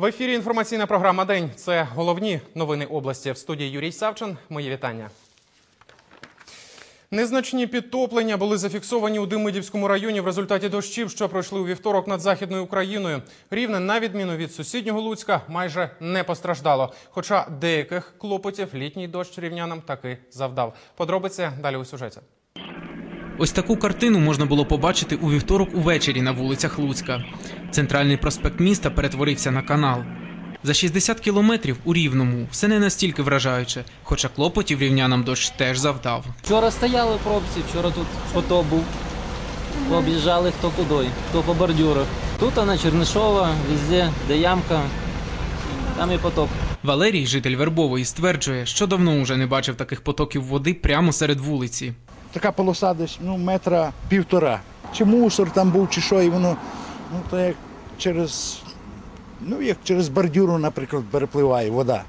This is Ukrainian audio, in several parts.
В ефірі інформаційна програма День. Це головні новини області. В студії Юрій Савчин. Мої вітання. Незначні підтоплення були зафіксовані у Димидівському районі в результаті дощів, що пройшли у вівторок над західною Україною. Рівне, на відміну від сусіднього Луцька, майже не постраждало. Хоча деяких клопотів літній дощ рівнянам таки завдав. Подробиці далі у сюжеті. Ось таку картину можна було побачити у вівторок увечері на вулицях Луцька. Центральний проспект міста перетворився на канал. За 60 кілометрів у Рівному все не настільки вражаюче, хоча клопотів рівнянам дощ теж завдав. Вчора стояли в пробці, вчора тут потоп був. Об'їжджали хто куди, хто по бордюрах. Тут на Чернишова, везде, де ямка, там і потоп. Валерій, житель Вербової, стверджує, що давно уже не бачив таких потоків води прямо серед вулиці. Така полоса десь ну, метра півтора. Чи мусор там був, чи що, і воно, ну то як через, ну як через бордюру, наприклад, перепливає вода.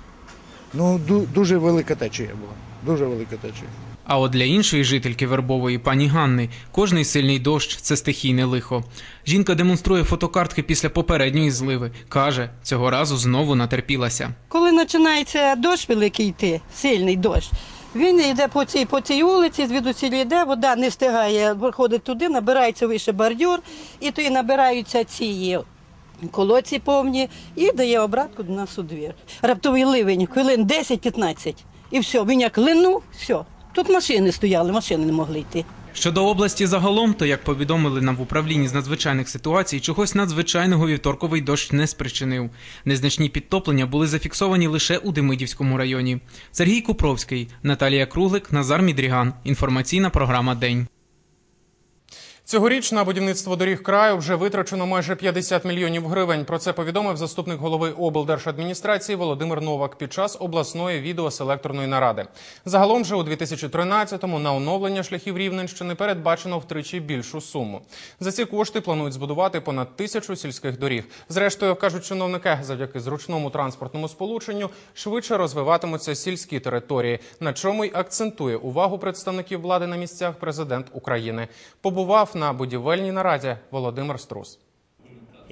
Ну, ду- дуже велика течія була. Дуже велика течія. А от для іншої жительки Вербової пані Ганни кожний сильний дощ це стихійне лихо. Жінка демонструє фотокартки після попередньої зливи. каже, цього разу знову натерпілася. Коли починається дощ великий йти, сильний дощ, він йде по цій, по цій вулиці, звідусіль йде, вода не встигає, виходить туди, набирається вище бордюр, і тоді набираються ці колодці повні і дає обратку до нас у двір. Раптовий ливень, хвилин 10-15. І все, він як линув, все. Тут машини стояли, машини не могли йти. Щодо області загалом, то як повідомили нам в управлінні з надзвичайних ситуацій, чогось надзвичайного вівторковий дощ не спричинив. Незначні підтоплення були зафіксовані лише у Демидівському районі. Сергій Купровський, Наталія Круглик, Назар Мідріган. Інформаційна програма День. Цьогоріч на будівництво доріг краю вже витрачено майже 50 мільйонів гривень. Про це повідомив заступник голови облдержадміністрації Володимир Новак під час обласної відеоселекторної наради. Загалом же у 2013-му на оновлення шляхів Рівненщини передбачено втричі більшу суму. За ці кошти планують збудувати понад тисячу сільських доріг. Зрештою, кажуть чиновники, завдяки зручному транспортному сполученню швидше розвиватимуться сільські території, на чому й акцентує увагу представників влади на місцях президент України. Побував на будівельній нараді Володимир Струс.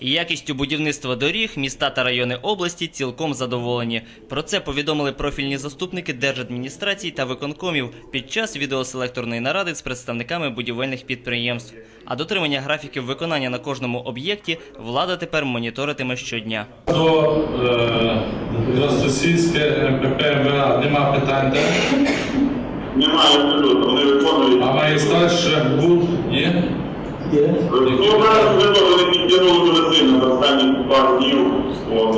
Якістю будівництва доріг міста та райони області цілком задоволені. Про це повідомили профільні заступники держадміністрацій та виконкомів під час відеоселекторної наради з представниками будівельних підприємств. А дотримання графіків виконання на кожному об'єкті влада тепер моніторитиме щодня. До е, Ростосільське МПП МВА нема питань? Немає абсолютно, вони виконують. а ще був, є? Зараз вже то вони підтягнули дуже сильно за останні пару днів.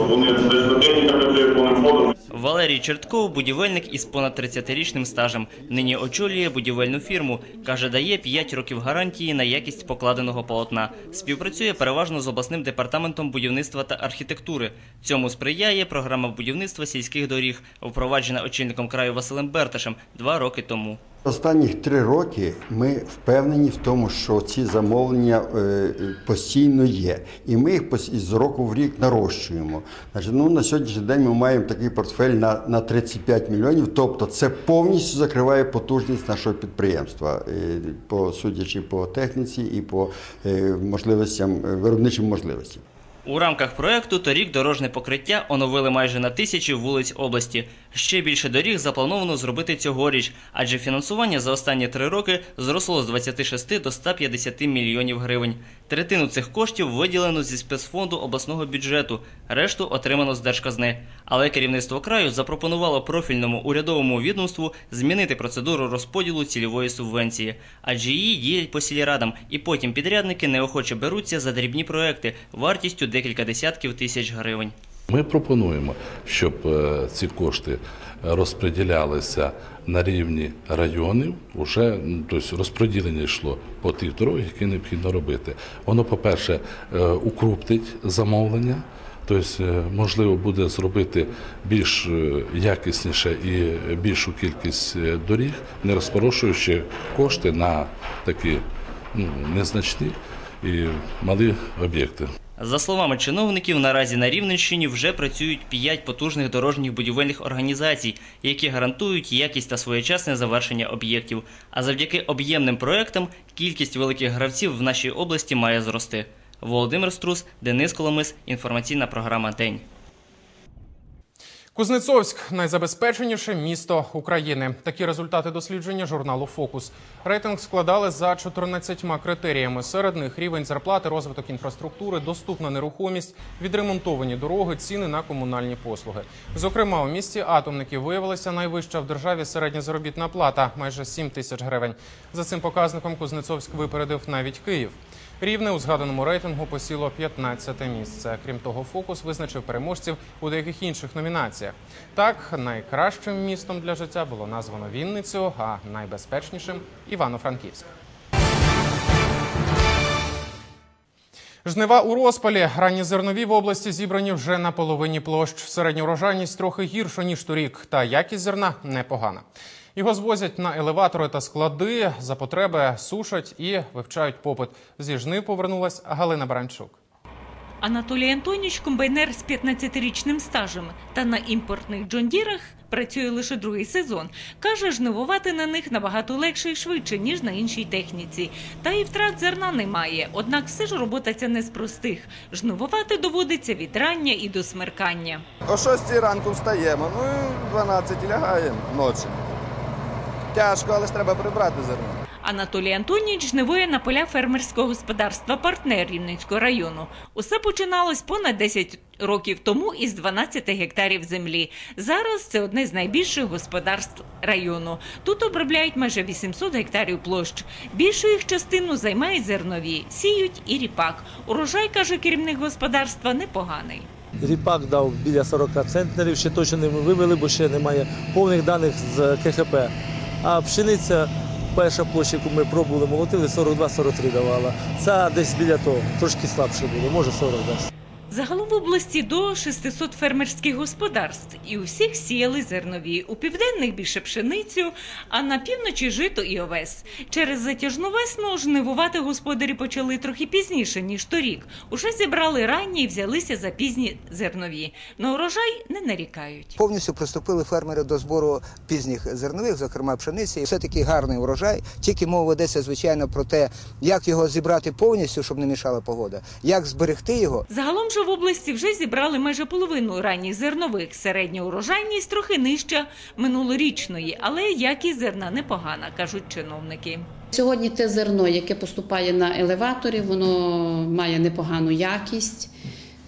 Вони десь техніка працює повним ходом. Валерій Чертков будівельник із понад 30-річним стажем. Нині очолює будівельну фірму. Каже, дає 5 років гарантії на якість покладеного полотна. Співпрацює переважно з обласним департаментом будівництва та архітектури. Цьому сприяє програма будівництва сільських доріг, впроваджена очільником краю Василем Берташем два роки тому. Останніх три роки ми впевнені в тому, що ці замовлення е, постійно є, і ми їх з року в рік нарощуємо. Значить, ну, на сьогоднішній день ми маємо такий портфель на, на 35 мільйонів, тобто це повністю закриває потужність нашого підприємства, е, по судячи по техніці і по е, можливостям виробничим можливостям. У рамках проекту торік дорожне покриття оновили майже на тисячі вулиць області. Ще більше доріг заплановано зробити цьогоріч, адже фінансування за останні три роки зросло з 26 до 150 мільйонів гривень. Третину цих коштів виділено зі спецфонду обласного бюджету, решту отримано з держказни. Але керівництво краю запропонувало профільному урядовому відомству змінити процедуру розподілу цільової субвенції, адже її діють по сільрадам, і потім підрядники неохоче беруться за дрібні проекти вартістю декілька десятків тисяч гривень. Ми пропонуємо, щоб е, ці кошти розподілялися на рівні районів, уже ну, тобто розподілення йшло по тих дорогах, які необхідно робити. Воно, по-перше, е, укруптить замовлення. Тобто, е, можливо, буде зробити більш якісніше і більшу кількість доріг, не розпорошуючи кошти на такі ну, незначні і малі об'єкти. За словами чиновників, наразі на Рівненщині вже працюють п'ять потужних дорожніх будівельних організацій, які гарантують якість та своєчасне завершення об'єктів. А завдяки об'ємним проектам кількість великих гравців в нашій області має зрости. Володимир Струс, Денис Коломис, інформаційна програма День. Кузнецовськ найзабезпеченіше місто України. Такі результати дослідження журналу Фокус. Рейтинг складали за 14 критеріями. Серед них рівень зарплати, розвиток інфраструктури, доступна нерухомість, відремонтовані дороги, ціни на комунальні послуги. Зокрема, у місті атомників виявилася найвища в державі середня заробітна плата майже 7 тисяч гривень. За цим показником Кузнецовськ випередив навіть Київ. Рівне у згаданому рейтингу посіло 15-те місце. Крім того, фокус визначив переможців у деяких інших номінаціях. Так, найкращим містом для життя було названо Вінницю, а найбезпечнішим Івано-Франківськ. Жнива у розпалі. Ранні зернові в області зібрані вже на половині площ. Середня урожайність трохи гірша ніж торік, та якість зерна непогана. Його звозять на елеватори та склади. За потреби сушать і вивчають попит. Зі жнив повернулась Галина Баранчук. Анатолій Антоніч комбайнер з 15-річним стажем та на імпортних джондірах працює лише другий сезон. Каже, жнивувати на них набагато легше і швидше, ніж на іншій техніці. Та і втрат зерна немає. Однак все ж робота ця не з простих. Жнивувати доводиться від рання і до смеркання. О 6 ранку встаємо, ну і 12 лягаємо ночі. Тяжко, але ж треба прибрати зерно. Анатолій Антоніч жнивує на поля фермерського господарства партнер Рівненського району. Усе починалось понад 10 років тому із 12 гектарів землі. Зараз це одне з найбільших господарств району. Тут обробляють майже 800 гектарів площ. Більшу їх частину займають зернові, сіють і ріпак. Урожай, каже керівник господарства, непоганий. Ріпак дав біля 40 центнерів, ще точно не вивели, бо ще немає повних даних з КХП. А пшениця, перша площа, яку ми пробували молотили, 42-43 давала. Це десь біля того, трошки слабше було, може 40 дасть. Загалом в області до 600 фермерських господарств, і у всіх сіяли зернові. У південних більше пшеницю, а на півночі жито і овес. Через затяжну весну жнивувати господарі почали трохи пізніше, ніж торік. Уже зібрали ранні і взялися за пізні зернові. На урожай не нарікають. Повністю приступили фермери до збору пізніх зернових, зокрема пшениці. Все таки гарний урожай. Тільки мова ведеться, звичайно, про те, як його зібрати повністю, щоб не мішала погода, як зберегти його. Загалом же в області вже зібрали майже половину ранніх зернових. Середня урожайність трохи нижча минулорічної, але якість зерна непогана, кажуть чиновники. Сьогодні те зерно, яке поступає на елеваторі, воно має непогану якість.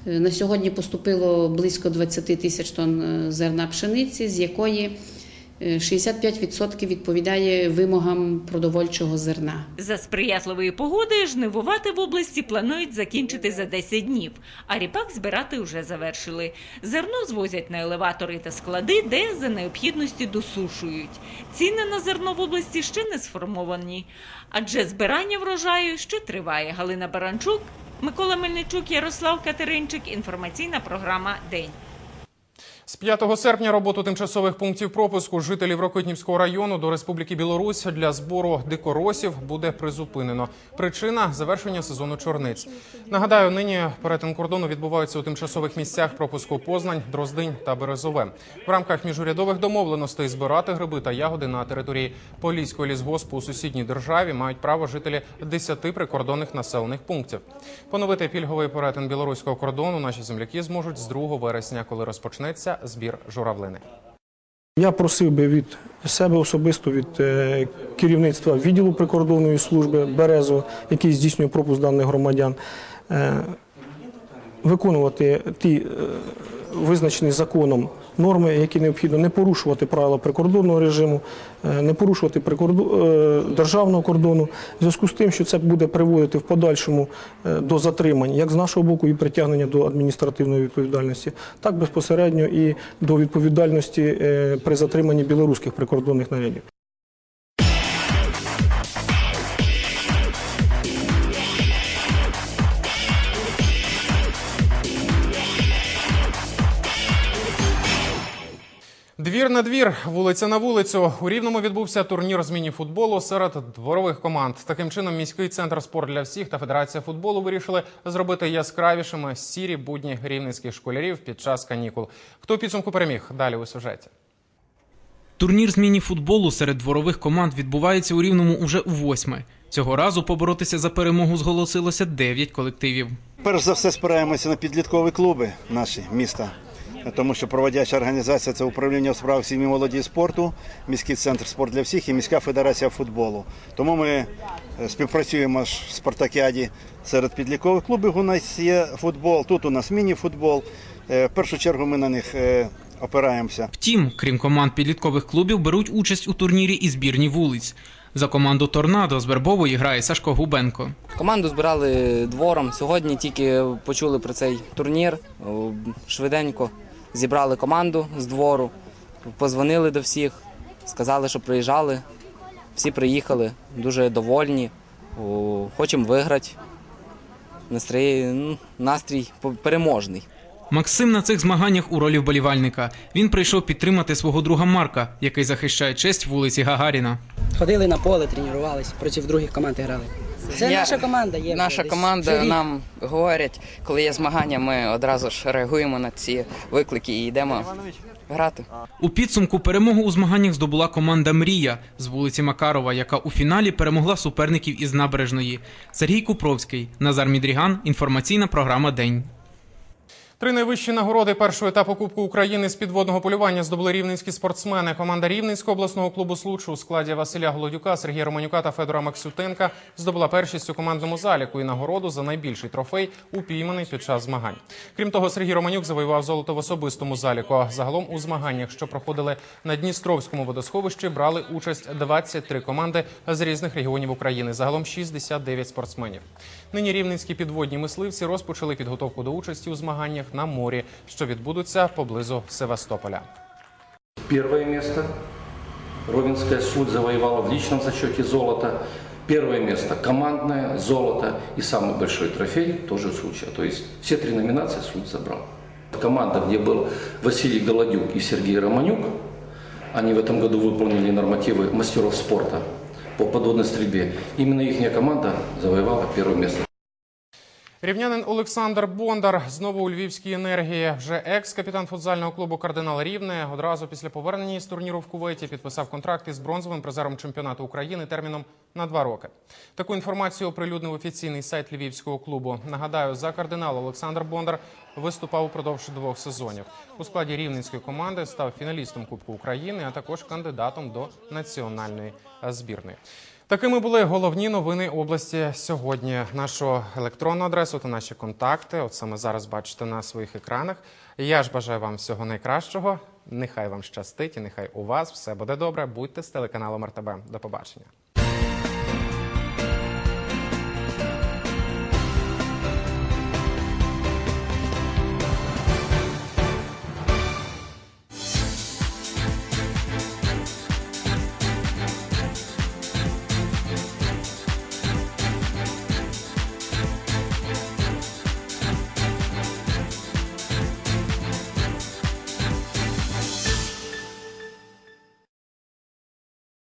Е, На сьогодні поступило близько 20 тисяч тонн е, зерна пшениці, з якої 65% відповідає вимогам продовольчого зерна. За сприятливої погоди жнивувати в області планують закінчити за 10 днів, а ріпак збирати вже завершили. Зерно звозять на елеватори та склади, де за необхідності досушують. Ціни на зерно в області ще не сформовані, адже збирання врожаю ще триває. Галина Баранчук, Микола Мельничук, Ярослав Катеринчик. Інформаційна програма День. З 5 серпня роботу тимчасових пунктів пропуску жителів Рокитнівського району до Республіки Білорусь для збору дикоросів буде призупинено. Причина завершення сезону чорниць. Нагадаю, нині перетин кордону відбувається у тимчасових місцях пропуску Познань, Дроздинь та Березове. В рамках міжурядових домовленостей збирати гриби та ягоди на території Поліського лісгоспу у сусідній державі мають право жителі 10 прикордонних населених пунктів. Поновити пільговий перетин білоруського кордону наші земляки зможуть з 2 вересня, коли розпочнеться збір журавлини. Я просив би від себе особисто від е, керівництва відділу прикордонної служби Березо, який здійснює пропуск даних громадян, е, виконувати ті е, визначені законом норми, які необхідно не порушувати правила прикордонного режиму, е, не порушувати е, державного кордону, в зв'язку з тим, що це буде приводити в подальшому е, до затримань, як з нашого боку, і притягнення до адміністративної відповідальності, так безпосередньо і до відповідальності при затриманні білоруських прикордонних нарядів. Двір на двір, вулиця на вулицю. У Рівному відбувся турнір з міні-футболу серед дворових команд. Таким чином, міський центр спорт для всіх та федерація футболу вирішили зробити яскравішими сірі будні рівненських школярів під час канікул. Хто підсумку переміг? Далі у сюжеті. Турнір з міні-футболу серед дворових команд відбувається у Рівному уже у восьме. Цього разу поборотися за перемогу зголосилося 9 колективів. Перш за все спираємося на підліткові клуби наші міста. Тому що проводяча організація це управління у справах сім'ї молоді і спорту, міський центр спорт для всіх і міська федерація футболу. Тому ми е, співпрацюємо ж в спартакіаді серед підлікових клубів. У нас є футбол, тут у нас міні-футбол. Е, В першу чергу ми на них е, опираємося. Втім, крім команд підліткових клубів, беруть участь у турнірі і збірні вулиць. За команду Торнадо з Вербової грає Сашко Губенко. Команду збирали двором. Сьогодні тільки почули про цей турнір. Швиденько зібрали команду з двору, позвонили до всіх, сказали, що приїжджали. Всі приїхали, дуже довольні. Хочемо виграти. Настрій, ну, настрій переможний. Максим на цих змаганнях у ролі вболівальника. Він прийшов підтримати свого друга Марка, який захищає честь вулиці Гагаріна. Ходили на поле, тренувалися, проти других команд грали. Це Я- наша команда є. Наша команда вже нам говорять, коли є змагання, ми одразу ж реагуємо на ці виклики і йдемо грати. У підсумку перемогу у змаганнях здобула команда Мрія з вулиці Макарова, яка у фіналі перемогла суперників із набережної. Сергій Купровський, Назар Мідріган. Інформаційна програма День. Три найвищі нагороди першого етапу Кубку України з підводного полювання здобули рівненські спортсмени. Команда Рівненського обласного клубу «Случ» у складі Василя Голодюка, Сергія Романюка та Федора Максютенка здобула першість у командному заліку і нагороду за найбільший трофей, упійманий під час змагань. Крім того, Сергій Романюк завоював золото в особистому заліку. А Загалом у змаганнях, що проходили на Дністровському водосховищі, брали участь 23 команди з різних регіонів України. Загалом 69 спортсменів. Нині рівненські підводні мисливці розпочали підготовку до участі у змаганнях на морі, що відбудуться поблизу Севастополя. Первое место Ровенская Суть завоевала в личном зачете золото. Первое место командное золото и самый большой трофей тоже Суча. То есть все три номинации Суть забрал. Команда, где был Василий Голодюк и Сергей Романюк, они в этом году выполнили нормативы мастеров спорта по подводной стрельбе. Именно их команда завоевала первое место. Рівнянин Олександр Бондар знову у Львівській енергії. Вже екс-капітан футзального клубу Кардинал Рівне одразу після повернення з турніру в Кувейті підписав контракт із бронзовим призером чемпіонату України терміном на два роки. Таку інформацію оприлюднив офіційний сайт львівського клубу. Нагадаю, за кардинал Олександр Бондар виступав упродовж двох сезонів. У складі рівненської команди став фіналістом Кубку України, а також кандидатом до національної збірної. Такими були головні новини області сьогодні. Нашу електронну адресу та наші контакти. От саме зараз бачите на своїх екранах. Я ж бажаю вам всього найкращого. Нехай вам щастить і нехай у вас все буде добре. Будьте з телеканалом РТБ. До побачення.